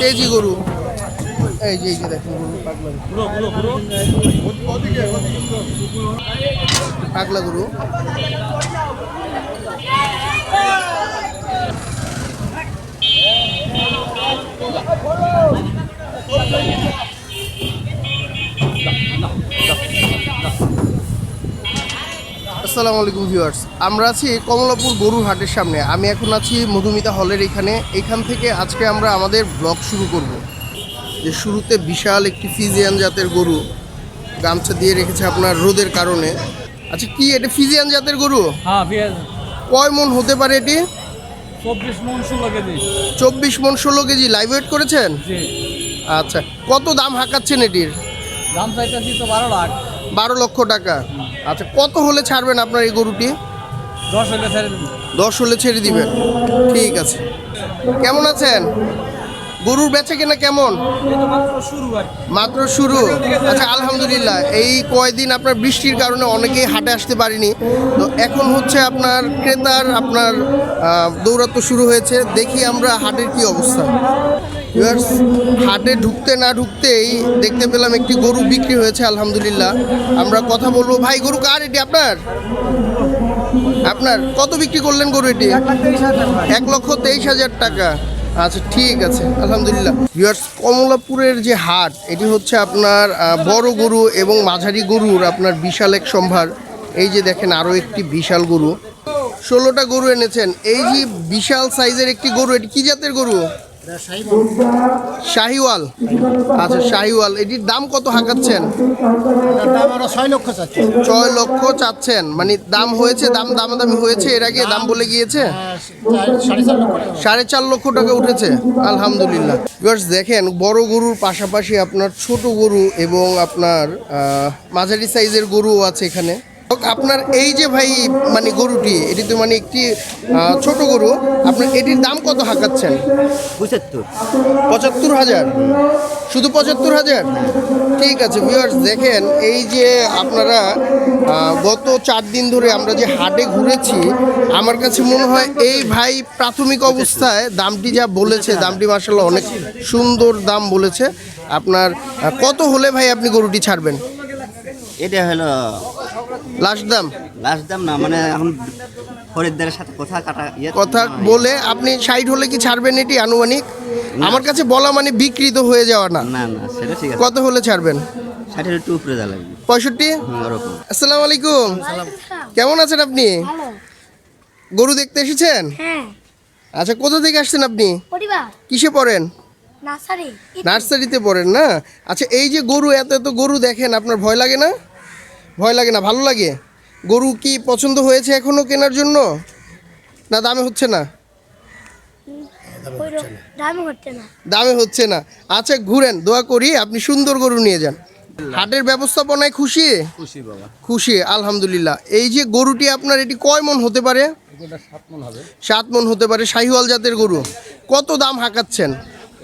তেজি গরু এই যে এই যে দেখেন গরু পাগলা। পাগলা গরু আসসালামু আলাইকুম ভিউয়ার্স। আমরা আছি কমলাপুর গরুর হাটের সামনে। আমি এখন আছি মধুমিতা হলের এখানে। এখান থেকে আজকে আমরা আমাদের ব্লগ শুরু করব। যে শুরুতে বিশাল একটি ফিজিয়ান জাতের গরু গামছা দিয়ে রেখেছে আপনার রোদের কারণে। আচ্ছা কি এটা ফিজিয়ান জাতের গরু? হ্যাঁ কয় মন হতে পারে এটি? চব্বিশ মন ষোলো কেজি। চব্বিশ মন ষোলো কেজি। লাইভ ওয়েট করেছেন? জি। আচ্ছা কত দাম হাঁকাচ্ছেন এটির? দাম চাইতেছি তো বারো লাখ। বারো লক্ষ টাকা। আচ্ছা কত হলে ছাড়বেন আপনার এই গরুটি? দশ হলে ছেড়ে দেবো দশ হলে ছেড়ে দিবেন। ঠিক আছে। কেমন আছেন? গরুর বেচে কেনা কেমন? মাত্র শুরু আচ্ছা আলহামদুলিল্লাহ। এই কয়দিন আপনার বৃষ্টির কারণে অনেকেই হাটে আসতে পারেনি। তো এখন হচ্ছে আপনার ক্রেতার আপনার আহ, দৌরাত্ম্য শুরু হয়েছে। দেখি আমরা হাটের কি অবস্থা। হাটে ঢুকতে না ঢুকতেই দেখতে পেলাম একটি গরু বিক্রি হয়েছে আলহামদুলিল্লাহ। আমরা কথা বলব ভাই গরু কার এটি আপনার? আপনার কত বিক্রি করলেন গরু এটি? এক লক্ষ তেইশ হাজার টাকা। আচ্ছা ঠিক আছে, আলহামদুলিল্লাহ। ভিউয়ার্স কমলাপুরের যে হাট, এটি হচ্ছে আপনার বড় গরু এবং মাঝারি গরুর আপনার বিশাল এক সম্ভার। এই যে দেখেন আরও একটি বিশাল গরু। ষোলোটা গরু এনেছেন। এই যে বিশাল সাইজের একটি গরু, এটি কী জাতের গরু? শাহিওয়াল। আচ্ছা শাহিওয়াল। এটির দাম কত হাঁকাচ্ছেন? ছয় লক্ষ চাচ্ছেন। মানে দাম হয়েছে, দাম দামাদামি হয়েছে, এর আগে দাম বলে গিয়েছে? সাড়ে চার লক্ষ টাকা। উঠেছে, আলহামদুলিল্লাহ। ভিউয়ার্স, দেখেন, বড় গরুর পাশাপাশি আপনার ছোট গরু এবং আপনার মাঝারি সাইজের গরুও আছে এখানে। আপনার এই যে ভাই মানে গরুটি এটি তো মানে একটি ছোট গরু আপনার এটির দাম কত হাঁকাচ্ছেন? পঁচাত্তর। পঁচাত্তর হাজার। শুধু পঁচাত্তর হাজার? ঠিক আছে ভিউয়ার্স দেখেন এই যে আপনারা গত চার দিন ধরে আমরা যে হাটে ঘুরেছি আমার কাছে মনে হয় এই ভাই প্রাথমিক অবস্থায় দামটি যা বলেছে দামটি মার্শাল্লাহ অনেক সুন্দর দাম বলেছে। আপনার কত হলে ভাই আপনি গরুটি ছাড়বেন? এটা হলো লাস্ট দাম? লাস্ট দাম না মানে এখন খরিদ্দারের সাথে কথা কাটা ইয়ে কথা বলে আপনি সাইড হলে কি ছাড়বেন এটি আনুমানিক? আমার কাছে বলা মানে বিকৃত হয়ে যাওয়া না। না না সেটা ঠিক আছে। কত হলে ছাড়বেন? ষাটের একটু উপরে যা লাগবে। পঁয়ষট্টি? আসসালামু আলাইকুম। কেমন আছেন আপনি? গরু দেখতে এসেছেন? হ্যাঁ। আচ্ছা কোথা থেকে আসছেন আপনি? পরিবার। কিসে পড়েন? নার্সারিতে পড়েন না? আচ্ছা এই যে গরু এত এত গরু দেখেন আপনার ভয় লাগে না? ভয় লাগে না ভালো লাগে? গরু কি পছন্দ হয়েছে এখনও কেনার জন্য? না দামে হচ্ছে না? দামি হচ্ছে না। দামে হচ্ছে না। আচ্ছা ঘুরেন দোয়া করি আপনি সুন্দর গরু নিয়ে যান। হাটের ব্যবস্থাপনায় খুশি? খুশি বাবা। খুশি আলহামদুলিল্লাহ। এই যে গরুটি আপনার এটি কয় মন হতে পারে? সাত মন সাত মন হতে পারে শাহিওয়াল জাতের গরু। কত দাম হাঁকাচ্ছেন?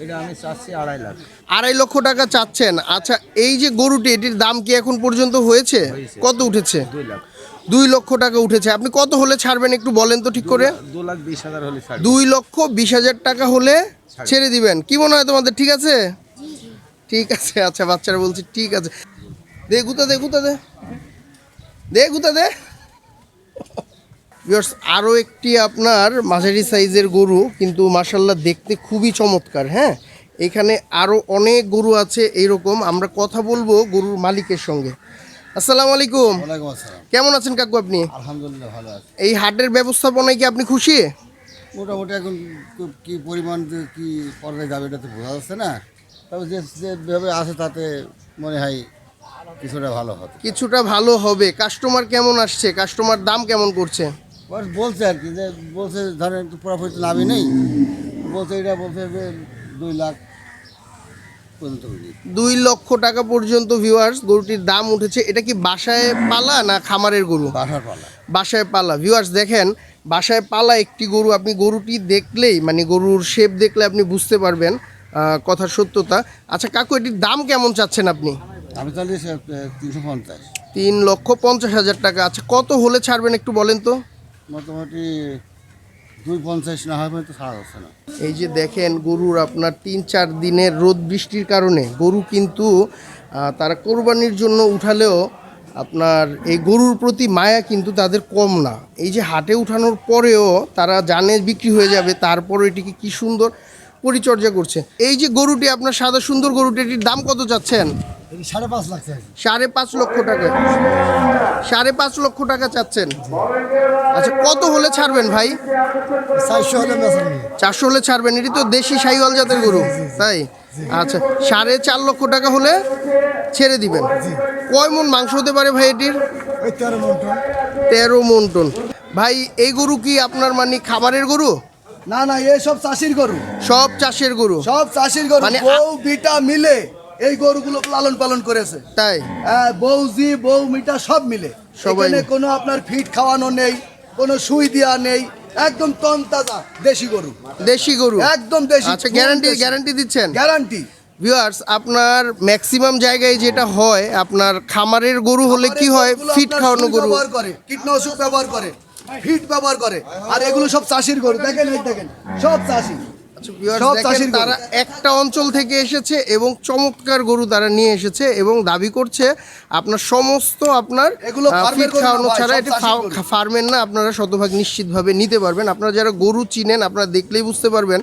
এটা আমি চাচ্ছি আড়াই লাখ। আড়াই লক্ষ টাকা চাচ্ছেন। আচ্ছা এই যে গরুটি এটির দাম কি এখন পর্যন্ত হয়েছে? কত উঠেছে? দুই লাখ। দুই লক্ষ টাকা উঠেছে। আপনি কত হলে ছাড়বেন একটু বলেন তো ঠিক করে? দু লাখ বিশ হাজার হলে ছাড় দুই লক্ষ বিশ হাজার টাকা হলে ছেড়ে দিবেন। কি মনে হয় তোমাদের ঠিক আছে? ঠিক আছে আচ্ছা বাচ্চারা বলছে ঠিক আছে। দে গুতা দে গুতা দে। দে গুতা দে। Viewers, আরও একটি আপনার মাঝারি সাইজের গরু কিন্তু মাসাল্লাহ দেখতে খুবই চমৎকার হ্যাঁ? এখানে আরও অনেক গরু আছে এইরকম আমরা কথা বলব গরুর মালিকের সঙ্গে। আসসালামু আলাইকুম। কেমন আছেন কাকু আপনি? আলহামদুলিল্লাহ ভালো আছে। এই হাটের ব্যবস্থাপনায় কি আপনি খুশি? মোটামুটি এখন কি পরিমাণ কি পর্যায়ে যাবে এটা তো বোঝা যাচ্ছে না। তবে যে যেভাবে আছে তাতে মনে হয় কিছুটা ভালো হবে। কিছুটা ভালো হবে। কাস্টমার কেমন আসছে? কাস্টমার দাম কেমন করছে? বলছে আর কি যে বলছে ধরেন একটু তো লাভই নেই। বলছে এটা বলছে যে দুই লাখ পর্যন্ত দুই লক্ষ টাকা পর্যন্ত ভিউয়ার্স গরুটির দাম উঠেছে। এটা কি বাসায় পালা না খামারের গরু? বাসার পালা। বাসায় পালা। ভিউয়ার্স দেখেন বাসায় পালা একটি গরু আপনি গরুটি দেখলেই মানে গরুর শেপ দেখলে আপনি বুঝতে পারবেন কথার সত্যতা। আচ্ছা কাকু এটির দাম কেমন চাচ্ছেন আপনি? আমি তাহলে তিনশো পঞ্চাশ। তিন লক্ষ পঞ্চাশ হাজার টাকা। আচ্ছা কত হলে ছাড়বেন একটু বলেন তো? মোটামুটি দুই পঞ্চাশ না হয় তো ছাড়া হচ্ছে না। এই যে দেখেন গরুর আপনার তিন চার দিনের রোদ বৃষ্টির কারণে গরু কিন্তু তারা কোরবানির জন্য উঠালেও আপনার এই গরুর প্রতি মায়া কিন্তু তাদের কম না। এই যে হাটে উঠানোর পরেও তারা জানে বিক্রি হয়ে যাবে তারপরে এটিকে কি সুন্দর পরিচর্যা করছে। এই যে গরুটি আপনার সাদা সুন্দর গরুটি এটির দাম কত চাচ্ছেন? সাড়ে পাঁচ লাখ সাড়ে পাঁচ লক্ষ টাকা। সাড়ে পাঁচ লক্ষ টাকা চাচ্ছেন। আচ্ছা কত হলে ছাড়বেন ভাই? চারশো হলে ছাড়বেন এটি তো দেশি সাইওয়াল জাতের গরু তাই? আচ্ছা সাড়ে চার লক্ষ টাকা হলে ছেড়ে দিবেন। কয় মন মাংস হতে পারে ভাই এটির? তেরো মন টন। ভাই এই গরু কি আপনার মানে খাবারের গরু? না না এই সব চাষির গরু। সব চাষের গরু? সব চাষির গরু। মানে বউ বিটা মিলে এই গরুগুলো লালন পালন করেছে। তাই? হ্যাঁ, বউ জি বউ মিটা সব মিলে। সবাই। কোনো আপনার ফিট খাওয়ানো নেই কোনো সুই দেওয়া নেই একদম তন তাজা দেশি গরু। দেশি গরু? একদম দেশি আচ্ছা গ্যারান্টি গ্যারান্টি দিচ্ছেন? গ্যারান্টি ভিউয়ার্স আপনার ম্যাক্সিমাম জায়গায় যেটা হয় আপনার খামারের গরু হলে কি হয়? ফিট খাওয়ানো গরু। ব্যবহার করে কীটনাশক ব্যবহার করে। ফিট ব্যবহার করে। আর এগুলো সব চাষির গরু। দেখেন দেখেন সব চাষি। আচ্ছা, তারা একটা অঞ্চল থেকে এসেছে এবং চমৎকার গরু তারা নিয়ে এসেছে এবং দাবি করছে আপনার সমস্ত আপনার খাওয়ানো ছাড়া এটা। ফার্মের না আপনারা শতভাগ নিশ্চিতভাবে নিতে পারবেন। আপনারা যারা গরু চিনেন আপনারা দেখলেই বুঝতে পারবেন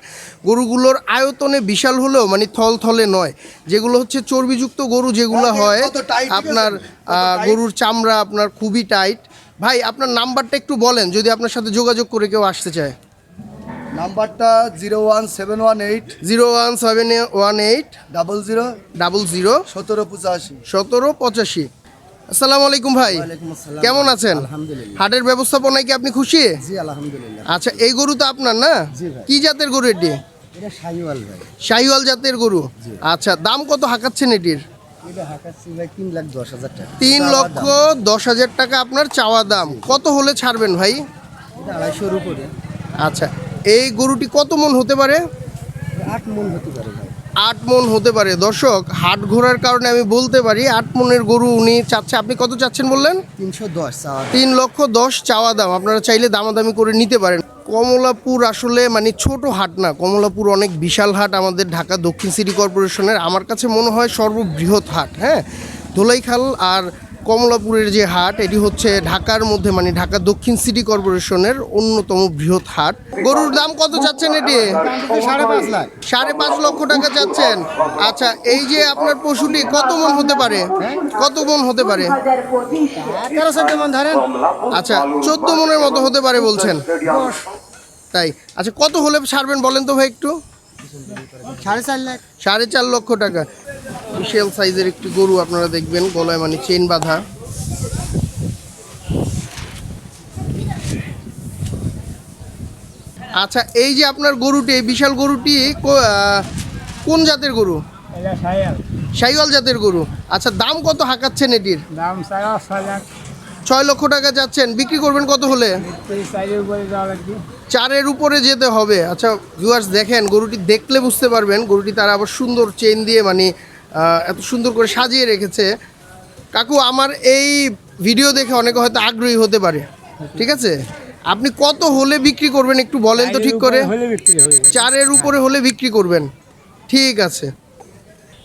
গরুগুলোর আয়তনে বিশাল হলেও মানে থল থলে নয়। যেগুলো হচ্ছে চর্বিযুক্ত গরু যেগুলো হয় ঠিক আছে? আপনার। গরুর চামড়া আপনার খুবই টাইট ভাই আপনার নাম্বারটা একটু বলেন যদি আপনার সাথে যোগাযোগ করে কেউ আসতে চায়। নাম্বারটা zero one seven one eight zero one seven one eight double zero double zero সতেরো পঁচাশি। সতেরো পঁচাশি। আসসালামু আলাইকুম ভাই। কেমন আছেন? হাটের ব্যবস্থাপনায় কি আপনি খুশি? আচ্ছা এই গরু তো আপনার না? কি জাতের গরু এটি? শাহিওয়াল জাতের গরু। আচ্ছা দাম কত হাঁকাচ্ছেন এটির? তিন লক্ষ দশ হাজার টাকা আপনার চাওয়া দাম। কত হলে ছাড়বেন ভাই? আড়াইশোর উপরে। আচ্ছা এই গরুটি কত মন হতে পারে? আট মন হতে পারে আট মন হতে পারে। দর্শক হাট ঘোরার কারণে আমি বলতে পারি আট মনের গরু উনি চাচ্ছে। আপনি কত চাচ্ছেন বললেন? তিনশো দশ চাওয়া তিন লক্ষ দশ চাওয়া দাম। আপনারা চাইলে দামাদামি করে নিতে পারেন। কমলাপুর আসলে মানে ছোট হাট না কমলাপুর অনেক বিশাল হাট আমাদের ঢাকা দক্ষিণ সিটি কর্পোরেশনের। আমার কাছে মনে হয় সর্ববৃহৎ হাট হ্যাঁ? ধোলাইখাল আর কমলাপুরের যে হাট এটি হচ্ছে ঢাকার মধ্যে মানে ঢাকা দক্ষিণ সিটি কর্পোরেশনের অন্যতম বৃহৎ হাট। গরুর দাম কত চাচ্ছেন এটি? সাড়ে পাঁচ লাখ সাড়ে পাঁচ লক্ষ টাকা চাচ্ছেন আচ্ছা এই যে আপনার পশুটি কত মন হতে পারে? কত মন হতে পারে? তেরো চোদ্দ মন ধরেন। আচ্ছা চোদ্দ মনের মতো হতে পারে বলছেন। তাই। আচ্ছা কত হলে ছাড়বেন বলেন তো ভাই একটু? সাড়ে চার লাখ। সাড়ে চার লক্ষ টাকা। বিশাল সাইজের একটি গরু আপনারা দেখবেন গলায় মানে চেন বাঁধা। আচ্ছা এই যে আপনার গরুটি এই বিশাল গরুটি কোন জাতের গরু? সাইওয়াল জাতের গরু। আচ্ছা দাম কত হাঁকাচ্ছেন এটির? দাম ছয় লক্ষ টাকা যাচ্ছেন। বিক্রি করবেন কত হলে? চারের উপরে যেতে হবে। আচ্ছা ভিউয়ার্স দেখেন গরুটি দেখলে বুঝতে পারবেন গরুটি তারা আবার সুন্দর চেন দিয়ে মানে এত সুন্দর করে সাজিয়ে রেখেছে। কাকু আমার এই ভিডিও দেখে অনেকে হয়তো আগ্রহী হতে পারে। ঠিক আছে? আপনি কত হলে বিক্রি করবেন একটু বলেন তো ঠিক করে। চারের উপরে হলে বিক্রি করবেন। ঠিক আছে।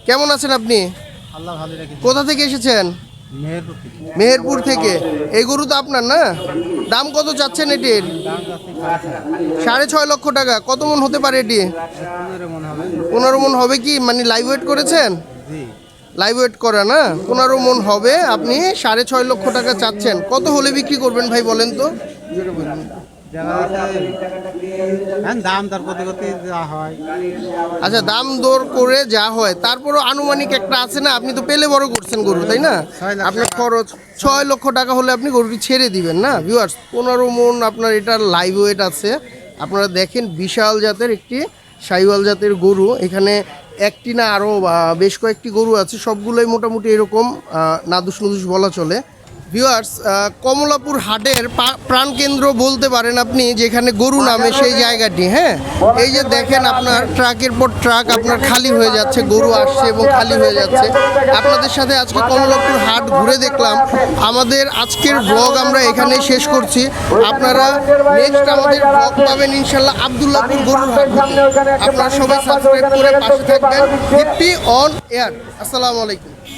কেমন আছেন আপনি? কোথা থেকে এসেছেন? মেহেরপুর থেকে। এই গরু তো আপনার না? দাম কত চাচ্ছেন এটির সাড়ে ছয় লক্ষ টাকা। কত মন হতে পারে এটি? পনেরো মন হবে কি? মানে লাইভ ওয়েট করেছেন? লাইভ ওয়েট করা না? পনেরো মন হবে। আপনি সাড়ে ছয় লক্ষ টাকা চাচ্ছেন। কত হলে বিক্রি করবেন ভাই বলেন তো? দাম দর করতে করতে যা হয়। আচ্ছা দাম দর করে যা হয় তারপরও আনুমানিক একটা আছে না? আপনি তো পেলে বড় করছেন গরু তাই না? আপনার খরচ ছয় লক্ষ টাকা হলে আপনি গরুটি ছেড়ে দিবেন না ভিউয়ার্স পনেরো মন আপনার এটার লাইভ ওয়েট আছে। আপনারা দেখেন বিশাল জাতের একটি সাইওয়াল জাতের গরু। এখানে একটি না আরও বেশ কয়েকটি গরু আছে। সবগুলোই মোটামুটি এরকম নাদুস নুদুস বলা চলে। ভিউয়ার্স কমলাপুর হাটের প্রাণকেন্দ্র বলতে পারেন আপনি, যেখানে গরু নামে সেই জায়গাটি হ্যাঁ? এই যে দেখেন আপনার ট্রাকের পর ট্রাক আপনার খালি হয়ে যাচ্ছে, গরু আসছে এবং খালি হয়ে যাচ্ছে। আপনাদের সাথে আজকে কমলাপুর হাট ঘুরে দেখলাম। আমাদের আজকের ব্লগ আমরা এখানে শেষ করছি। আপনারা নেক্সট আমাদের ব্লগ পাবেন ইনশাল্লাহ আবদুল্লাপুর গরুর আপনারা সবাই সাবস্ক্রাইব করে পাশে থাকবেন। অন এয়ার আসসালামু আলাইকুম।